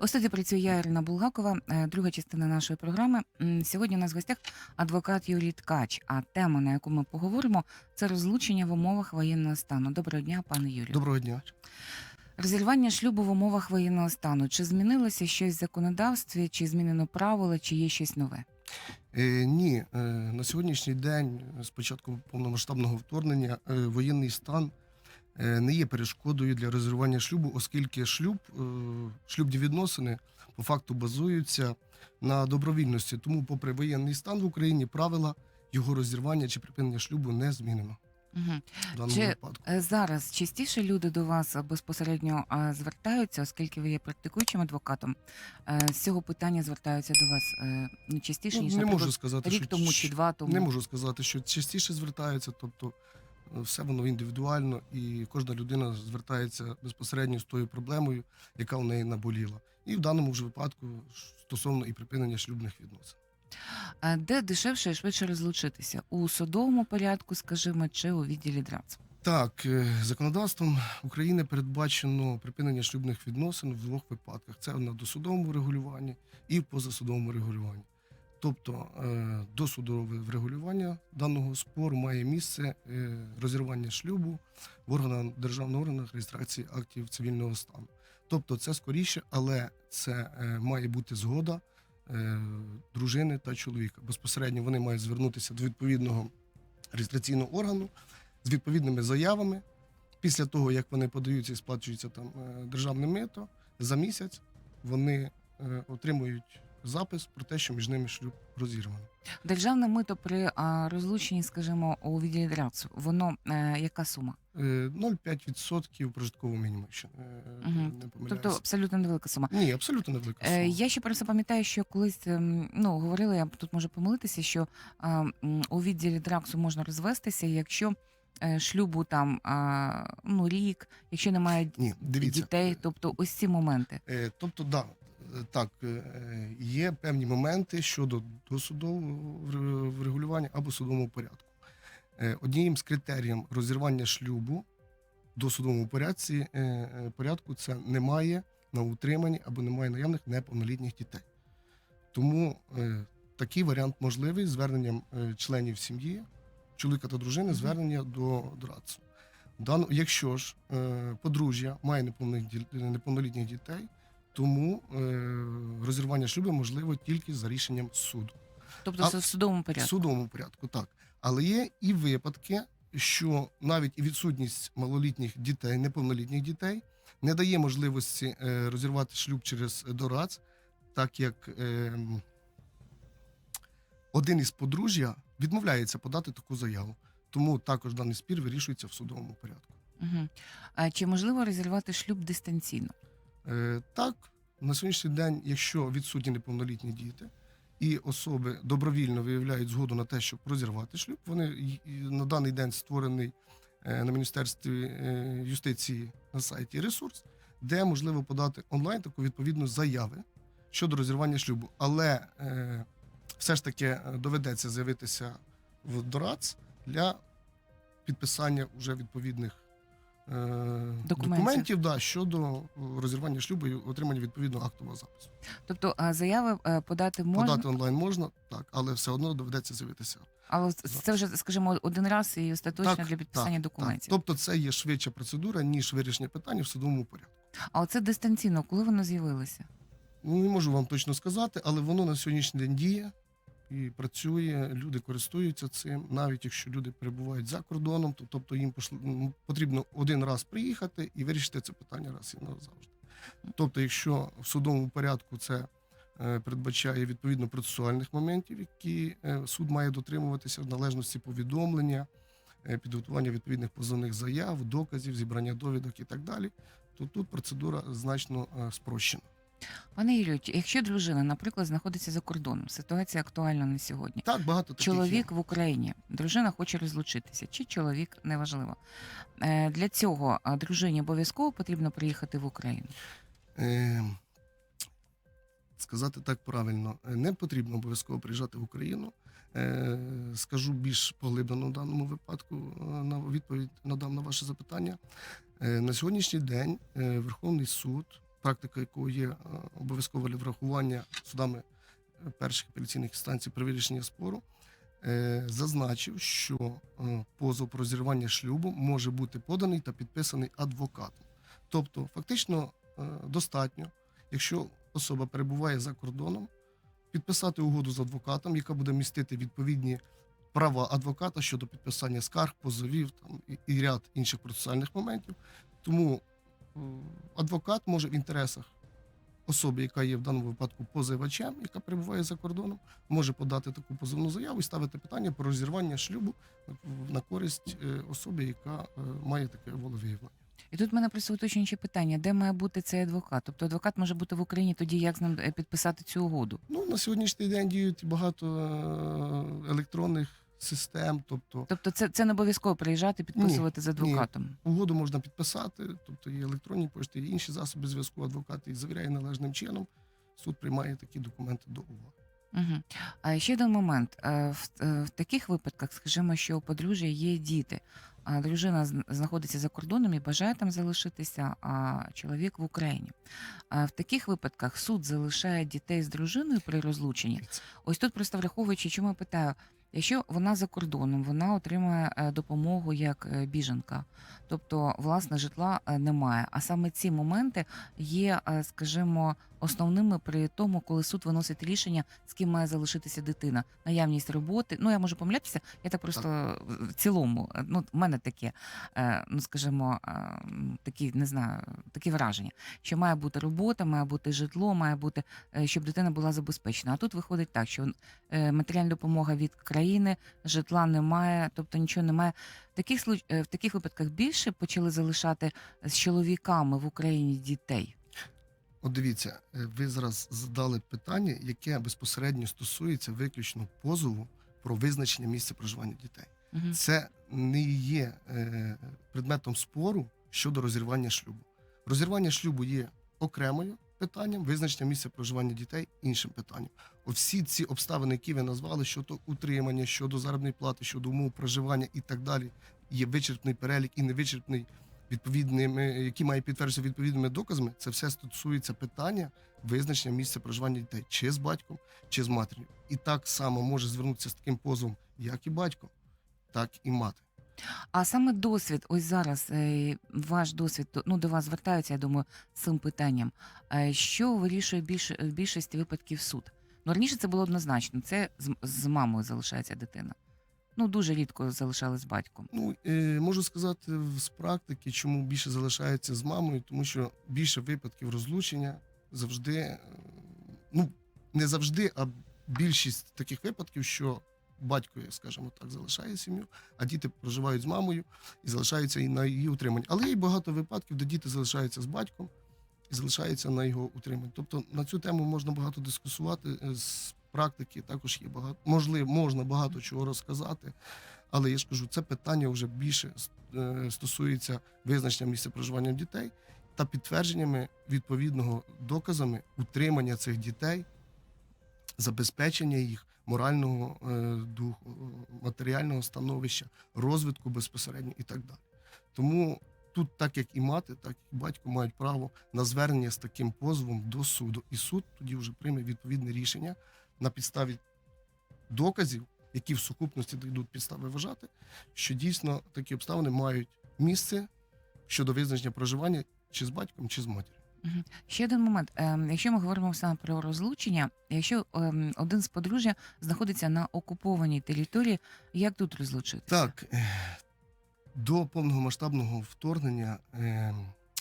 У студії працює я, Ірина Булгакова. Е, Друга частина нашої програми. Сьогодні у нас в гостях адвокат Юрій Ткач. А тема, на яку ми поговоримо, це розлучення в умовах воєнного стану. Доброго дня, пане Юрію. Доброго дня. Розірвання шлюбу в умовах воєнного стану. Чи змінилося щось в законодавстві, чи змінено правила, чи є щось нове? Е, ні, е, на сьогоднішній день, з початку повномасштабного вторгнення, е, воєнний стан не є перешкодою для розірвання шлюбу, оскільки шлюб, е, шлюбні відносини по факту базуються на добровільності. Тому, попри воєнний стан в Україні, правила його розірвання чи припинення шлюбу не змінено Угу. Чи- випадку. Е, Зараз частіше люди до вас е, безпосередньо е, звертаються, оскільки ви є практикуючим адвокатом. Е, З цього питання звертаються до вас е, не частіше, Ну, ніж не можу сказати, рік що тому чи два тому. Не можу сказати, що частіше звертаються, тобто е, все воно індивідуально, і кожна людина звертається безпосередньо з тою проблемою, яка в неї наболіла. І в даному ж випадку стосовно і припинення шлюбних відносин. А де дешевше і швидше розлучитися у судовому порядку, скажімо, чи у відділі ДРАЦ? Так, е, законодавством України передбачено припинення шлюбних відносин в двох випадках: це на досудовому регулюванні і в позасудовому регулюванні. Тобто е, досудове врегулювання даного спору має місце е, розірвання шлюбу в органах державного органах реєстрації актів цивільного стану. Тобто це скоріше, але це е, має бути згода дружини та чоловіка. Безпосередньо вони мають звернутися до відповідного реєстраційного органу з відповідними заявами. Після того, як вони подаються і сплачується там державне мито, за місяць вони отримують запис про те, що між ними шлюб розірвано. Державне мито при а, розлученні, скажімо, у відділі ДРАЦ, воно е, яка сума? Е, 0,5% прожиткового мінімуму, якщо е, Мгм. не помиляюся. Тобто абсолютно невелика сума. Ні, абсолютно невелика сума. Е, я ще просто пам'ятаю, що колись ем, ну говорили, я тут можу помилитися, що м, у відділі драксу можна розвестися, якщо е, шлюбу там а, ну рік, якщо немає Ні, дивіться. дітей, тобто ось ці моменти. Е, Тобто, да, е, так, е, є певні моменти щодо досудового врегулювання або судового порядку. Е, Однією з критеріїв розірвання шлюбу в досудовому порядці, е, порядку це немає на утриманні або немає наявних неповнолітніх дітей. Тому такий варіант можливий з зверненням членів сім'ї, чоловіка та дружини, звернення до ДРАЦу. Якщо ж подружжя має неповнолітніх дітей, тому е, розірвання шлюбу можливо тільки за рішенням суду. Тобто А це в судовому порядку? В судовому порядку, так. Але є і випадки, що навіть і відсутність малолітніх дітей, неповнолітніх дітей не дає можливості е, розірвати шлюб через дорац, так як е, один із подружжя відмовляється подати таку заяву. Тому також даний спір вирішується в судовому порядку. Угу. А чи можливо розірвати шлюб дистанційно? Е, так, на сьогоднішній день, якщо відсутні неповнолітні діти і особи добровільно виявляють згоду на те, щоб розірвати шлюб, вони на даний день створений е, на Міністерстві е, юстиції на сайті ресурс, де можливо подати онлайн таку відповідну заяви щодо розірвання шлюбу. Але все ж таки доведеться з'явитися в ДОРАЦ для підписання вже відповідних Документів. документів да, щодо е, розірвання шлюбу і отримання відповідного актового запису. Тобто заяви е, подати можна, Подати онлайн можна, так, але все одно доведеться з'явитися. але це вже, скажімо, один раз і остаточно Так, для підписання Так, документів. тобто це є швидша процедура, ніж вирішення питання в судовому порядку. А оце дистанційно, коли воно з'явилося? Ну, не можу вам точно сказати, але воно на сьогоднішній день діє і працює. Люди користуються цим, навіть якщо люди перебувають за кордоном, то тобто їм потрібно один раз приїхати і вирішити це питання раз і назавжди. Тобто, якщо в судовому порядку це е, передбачає відповідно процесуальних моментів, які е, суд має дотримуватися в належності повідомлення, е, підготування відповідних позовних заяв, доказів, зібрання довідок і так далі, то тут процедура значно спрощена. Пане Юрію, якщо дружина, наприклад, знаходиться за кордоном, ситуація актуальна на сьогодні. Так, багато таких є. Чоловік в Україні, дружина хоче розлучитися, чи чоловік неважливо. Е, Для цього а, дружині обов'язково потрібно приїхати в Україну. Е, сказати так правильно, е, не потрібно обов'язково приїжджати в Україну. Е, скажу більш поглиблено в даному випадку е, на відповідь надам на ваше запитання. Е, на сьогоднішній день е, Верховний суд практика якого є е, обов'язкове врахування судами е, перших апеляційних інстанцій при вирішенні спору, е, зазначив, що позов про розірвання шлюбу може бути поданий та підписаний адвокатом. Тобто, фактично достатньо, якщо особа перебуває за кордоном, підписати угоду з адвокатом, яка буде містити відповідні права адвоката щодо підписання скарг, позовів там, і, ряд інших процесуальних моментів. Тому адвокат може в інтересах особи, яка є в даному випадку позивачем, яка перебуває за кордоном, може подати таку позовну заяву і ставити питання про розірвання шлюбу на користь е, особи, яка е, має таке волевиявлення. І тут в мене просто уточнююче питання: де має бути цей адвокат? Тобто адвокат може бути в Україні, тоді як з ним е, підписати цю угоду? Ну на сьогоднішній день діють багато електронних систем, тобто Тобто, це, це не обов'язково приїжджати, підписувати з адвокатом. Угоду можна підписати, тобто є електронні пошти, є інші засоби зв'язку. Адвокат їх завіряє належним чином. Суд приймає такі документи до уваги. Угу. А ще один момент. Е, В, е, в таких випадках, скажімо, що у подружжя є діти, а дружина знаходиться за кордоном і бажає там залишитися, а чоловік в Україні. А в таких випадках суд залишає дітей з дружиною при розлученні. Ось тут просто враховуючи, чому я питаю, якщо вона за кордоном, вона отримує е, допомогу як е, біженка, тобто власне житла е, немає. А саме ці моменти є, скажімо, основними при тому, коли суд виносить рішення, з ким має залишитися дитина, наявність роботи. Ну я можу помилятися, я так просто в цілому, е, ну в мене таке, е, ну скажімо, е, такі не знаю, такі враження, що має бути робота, має бути житло, має бути, щоб дитина була забезпечена. А тут виходить так, що матеріальна допомога від країни, житла немає, тобто нічого немає. Таких в таких випадках більше почали залишати з чоловіками в Україні дітей. От дивіться, е, ви зараз задали питання, яке безпосередньо стосується виключно позову про визначення місця проживання дітей. Мгм. Це не є е, предметом спору щодо розірвання шлюбу. Розірвання шлюбу є окремою питанням, визначення місця проживання дітей іншим питанням. От всі ці обставини, які ви назвали, щодо утримання, щодо заробітної плати, щодо умов проживання і так далі, є вичерпний перелік і невичерпний відповідними, які має підтверджуватися відповідними доказами. Це все стосується питання визначення місця проживання дітей, чи з батьком, чи з матір'ю. І так само може звернутися з таким позовом як і батько, так і мати. А саме досвід, ось зараз е, ваш досвід, ну до вас звертаються, я думаю, з цим питанням. Е, Що вирішує більш, в випадків суд? Ну раніше це було однозначно. Це з, з мамою залишається дитина. Ну дуже рідко залишали з батьком. Ну е, можу сказати з практики, чому більше залишається з мамою, тому що більше випадків розлучення завжди, е, ну не завжди, а більшість таких випадків, що батько, скажімо так, залишає сім'ю, а діти проживають з мамою і залишаються і на її утриманні. Але є багато випадків, де діти залишаються з батьком і залишаються на його утриманні. Тобто на цю тему можна багато дискусувати е, з практики. Також є багато можливо, можна багато чого розказати. Але я ж кажу, це питання вже більше е, стосується визначення місця проживання дітей та підтвердженнями відповідного доказами утримання цих дітей, забезпечення їх морального е, духу, матеріального становища, розвитку безпосередньо і так далі. Тому тут, так як і мати, так і батько мають право на звернення з таким позовом до суду, і суд тоді вже прийме відповідне рішення на підставі доказів, які в сукупності дадуть підстави вважати, що дійсно такі обставини мають місце щодо визначення проживання чи з батьком, чи з матір'ю. Ще один момент. Ем, Якщо ми говоримо саме про розлучення, якщо ем, один з подружжя знаходиться на окупованій території, як тут розлучитися? Так, до повномасштабного вторгнення е,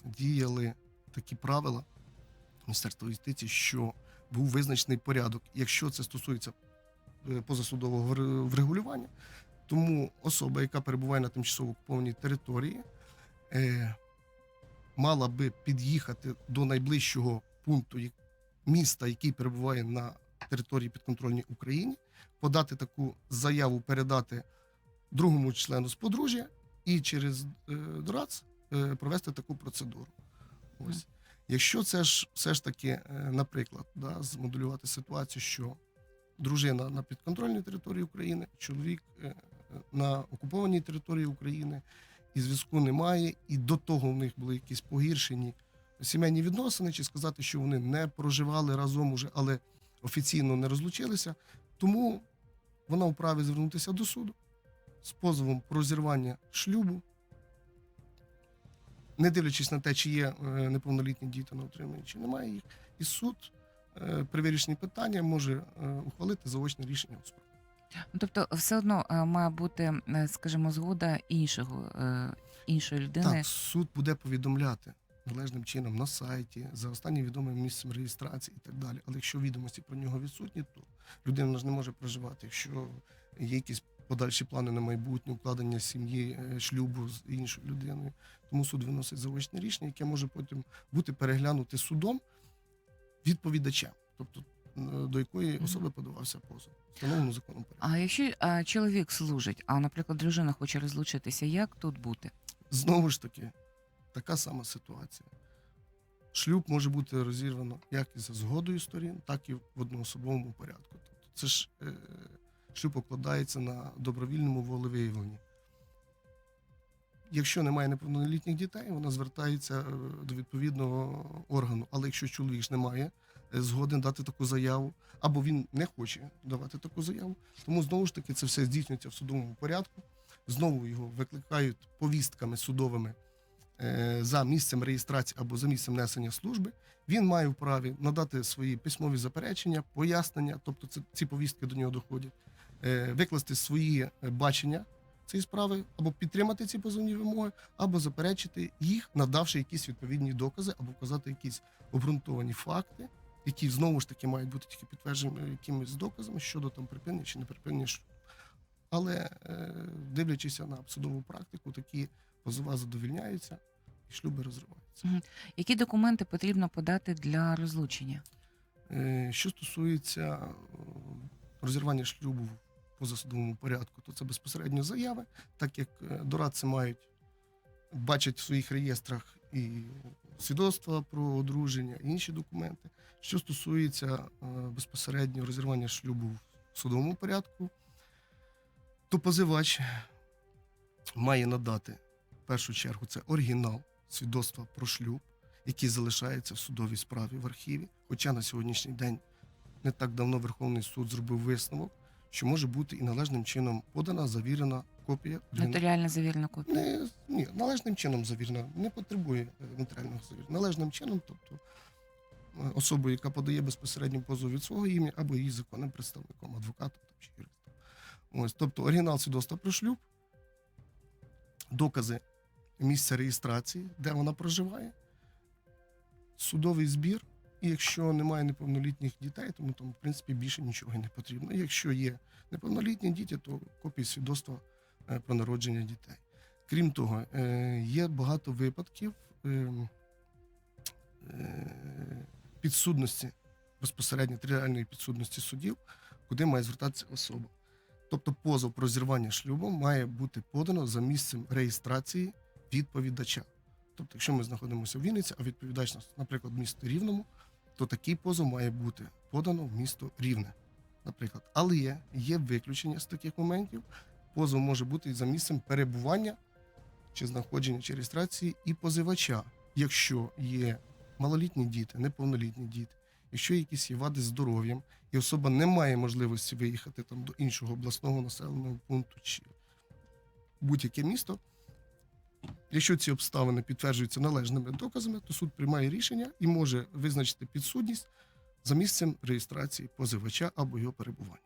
діяли такі правила Міністерства юстиції, що був визначений порядок, якщо це стосується е, позасудового врегулювання, тому особа, яка перебуває на тимчасово окупованій території, е, мала би під'їхати до найближчого пункту міста, який перебуває на території підконтрольній Україні, подати таку заяву, передати другому члену з подружжя і через е, ДРАЦ провести таку процедуру. Ось. Якщо це ж все ж таки, е, наприклад, да, змоделювати ситуацію, що дружина на підконтрольній території України, чоловік е, на окупованій території України, і зв'язку немає, і до того в них були якісь погіршені сімейні відносини, чи сказати, що вони не проживали разом уже, але офіційно не розлучилися. Тому вона вправі звернутися до суду з позовом про зірвання шлюбу, не дивлячись на те, чи є е, неповнолітні діти на утриманні, чи немає їх. І суд е, при вирішенні питання може е, ухвалити заочне рішення у справі. Ну, Тобто, все одно має бути, скажімо, згода іншого, іншої людини. Так, суд буде повідомляти належним чином на сайті, за останнім відомим місцем реєстрації і так далі. Але якщо відомості про нього відсутні, то людина ж не може проживати. Якщо є якісь подальші плани на майбутнє, укладення сім'ї, е, шлюбу з іншою людиною, тому суд виносить заочне рішення, яке може потім бути переглянуте судом відповідачем, тобто е, до якої особи подавався позов, встановлено законом порядку. А якщо е, чоловік служить, а, наприклад, дружина хоче розлучитися, як тут бути? Знову ж таки, така сама ситуація. Шлюб може бути розірвано як і за згодою сторін, так і в одноособовому порядку. Тобто це ж е, шлюб покладається на добровільному волевиявленні. Якщо немає неповнолітніх дітей, вона звертається е, до відповідного органу. Але якщо чоловік ж не має е, згоден дати таку заяву, або він не хоче давати таку заяву, тому знову ж таки це все здійснюється в судовому порядку знову його викликають повістками судовими е, за місцем реєстрації або за місцем несення служби. Він має вправі надати свої письмові заперечення, пояснення, тобто це, ці повістки до нього доходять, викласти свої е, бачення цієї справи, або підтримати ці позовні вимоги, або заперечити їх, надавши якісь відповідні докази, або вказати якісь обґрунтовані факти, які знову ж таки мають бути тільки підтверджені якимись доказами щодо там припинення чи не припинення. Але е, дивлячись на судову практику, такі позова задовільняються і шлюби розриваються. Які документи потрібно подати для розлучення? Е, що стосується е, розірвання шлюбу позасудовому порядку, то це безпосередньо заяви, так як е, дорадці мають бачать в своїх реєстрах і свідоцтва про одруження, і інші документи. Що стосується е, безпосередньо розірвання шлюбу в судовому порядку, то позивач має надати в першу чергу це оригінал свідоцтва про шлюб, який залишається в судовій справі в архіві. Хоча на сьогоднішній день не так давно Верховний суд зробив висновок, що може бути і належним чином подана завірена копія. Нотаріально завірена копія. Не, ні, належним чином завірена, не потребує е, нотаріального завірення. Належним чином, тобто е, особою, яка подає безпосередньо позов від свого ім'я або її законним представником, адвокатом чи юристом. Ось, тобто оригінал свідоцтва про шлюб, докази місця реєстрації, де вона проживає, судовий збір. І якщо немає неповнолітніх дітей, тому там, в принципі, більше нічого не потрібно. Якщо є неповнолітні діти, то копії свідоцтва е, про народження дітей. Крім того, е, є багато випадків е, підсудності, безпосередньо територіальної підсудності судів, куди має звертатися особа. Тобто позов про зірвання шлюбу має бути подано за місцем реєстрації відповідача. Тобто, якщо ми знаходимося в Вінниці, а відповідач, наприклад, в місті Рівному, то такий позов має бути подано в місто Рівне, наприклад. Але є, є виключення з таких моментів. Позов може бути за місцем перебування чи знаходження чи реєстрації і позивача, якщо є малолітні діти, неповнолітні діти, якщо якісь є вади здоров'ям, і особа не має можливості виїхати там до іншого обласного населеного пункту чи будь-яке місто. Якщо ці обставини підтверджуються належними доказами, то суд приймає рішення і може визначити підсудність за місцем реєстрації позивача або його перебування.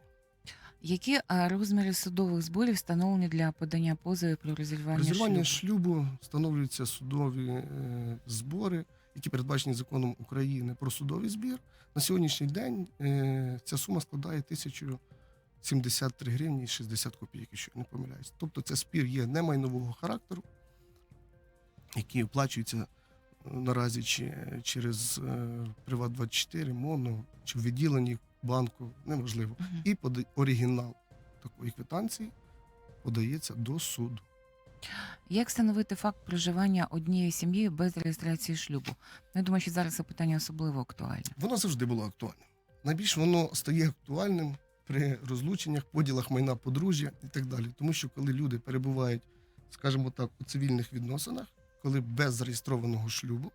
Які е, розміри судових зборів встановлені для подання позовів про розірвання, Розірвання шлюбу? шлюбу встановлюються судові е, збори, які передбачені законом України про судовий збір. На сьогоднішній день е, ця сума складає 1073 гривні і 60 копійок, якщо я не помиляюсь. Тобто це спір є немайнового характеру, який оплачується е, наразі чи через е, Приват24, МОНО, чи в відділенні банку, неважливо. Мгм. І пода- оригінал такої квитанції подається до суду. Як встановити факт проживання однієї сім'ї без реєстрації шлюбу? Я думаю, що зараз це питання особливо актуальне. Воно завжди було актуальним. Найбільш воно стає актуальним при розлученнях, поділах майна подружжя і так далі. Тому що коли люди перебувають, скажімо так, у цивільних відносинах, коли без зареєстрованого шлюбу,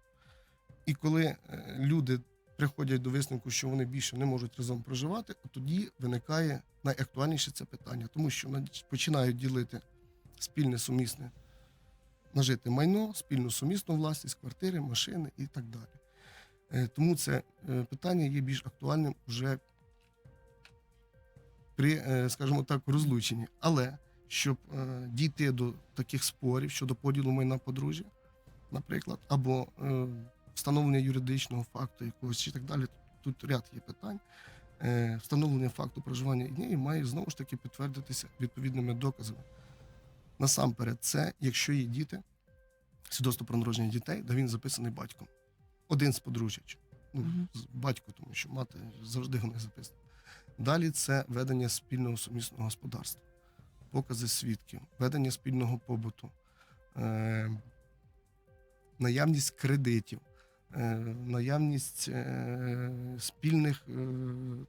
І коли е, люди приходять до висновку, що вони більше не можуть разом проживати, тоді виникає найактуальніше це питання, тому що починають ділити спільне сумісне нажити майно, спільну сумісну власність, квартири, машини і так далі. Е, Тому це е, питання є більш актуальним вже при, скажімо так, розлученні. Але щоб дійти до таких спорів щодо поділу майна подружжя, наприклад, або е, встановлення юридичного факту якогось чи так далі, тут ряд є питань. Е, Встановлення факту проживання однієї має знову ж таки підтвердитися відповідними доказами. Насамперед, це якщо є діти, свідоцтво про народження дітей, де він записаний батьком. Один з подружжя. чи- Ну, з- батько, тому що мати завжди в них записана. Далі це ведення спільного сумісного господарства, покази свідків, ведення спільного побуту, е, наявність кредитів, е, наявність е, спільних е,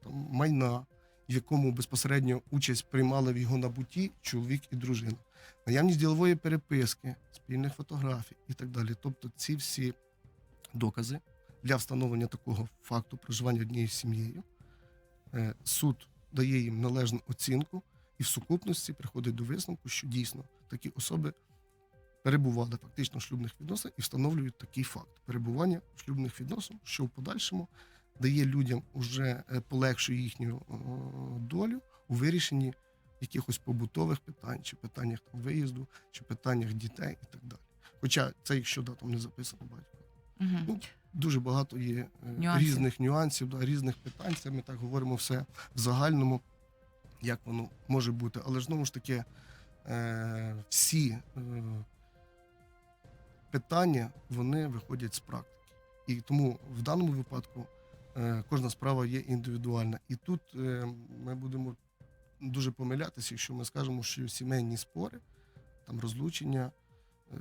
там, майна, в якому безпосередньо участь приймали в його набутті чоловік і дружина, наявність ділової переписки, спільних фотографій і так далі. Тобто ці всі докази для встановлення такого факту проживання однією сім'єю. Суд дає їм належну оцінку і в сукупності приходить до висновку, що дійсно такі особи перебували фактично в шлюбних відносинах і встановлюють такий факт перебування в шлюбних відносин, що в подальшому дає людям уже е, полегшує їхню е, долю у вирішенні якихось побутових питань, чи питаннях там виїзду, чи питаннях дітей і так далі. Хоча це якщо да, там не записано батько. Мгм. Ну, дуже багато є е, Нюансів. різних нюансів, да, різних питань. Це ми так говоримо все в загальному, як воно може бути. Але ж знову ж таки, е, всі е, питання вони виходять з практики. І тому в даному випадку е, кожна справа є індивідуальна. І тут е, ми будемо дуже помилятися, якщо ми скажемо, що сімейні спори, там розлучення. е,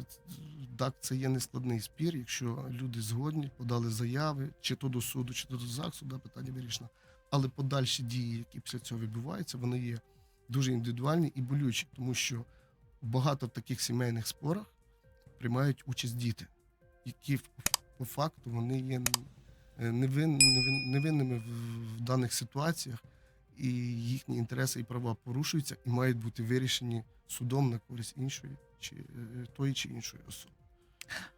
Так, це є нескладний спір, якщо люди згодні, подали заяви, чи то до суду, чи то до ЗАГСу, да, питання вирішено. Але подальші дії, які після цього відбуваються, вони є дуже індивідуальні і болючі, тому що багато в таких сімейних спорах приймають участь діти, які по факту вони є е, невин, невин, невинними в, в даних ситуаціях, і їхні інтереси і права порушуються і мають бути вирішені судом на користь іншої чи е, тої чи іншої особи.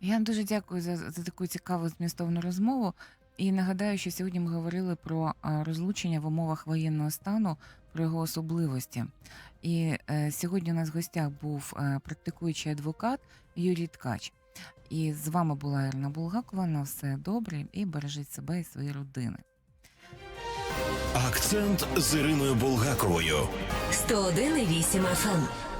Я вам дуже дякую за, за таку цікаву змістовну розмову. І нагадаю, що сьогодні ми говорили про розлучення в умовах воєнного стану, про його особливості. І е, сьогодні у нас в гостях був е, практикуючий адвокат Юрій Ткач. І з вами була Ірина Булгакова. На все добре і бережіть себе і свої родини. Акцент з Іриною Булгаковою. 101,8 FM.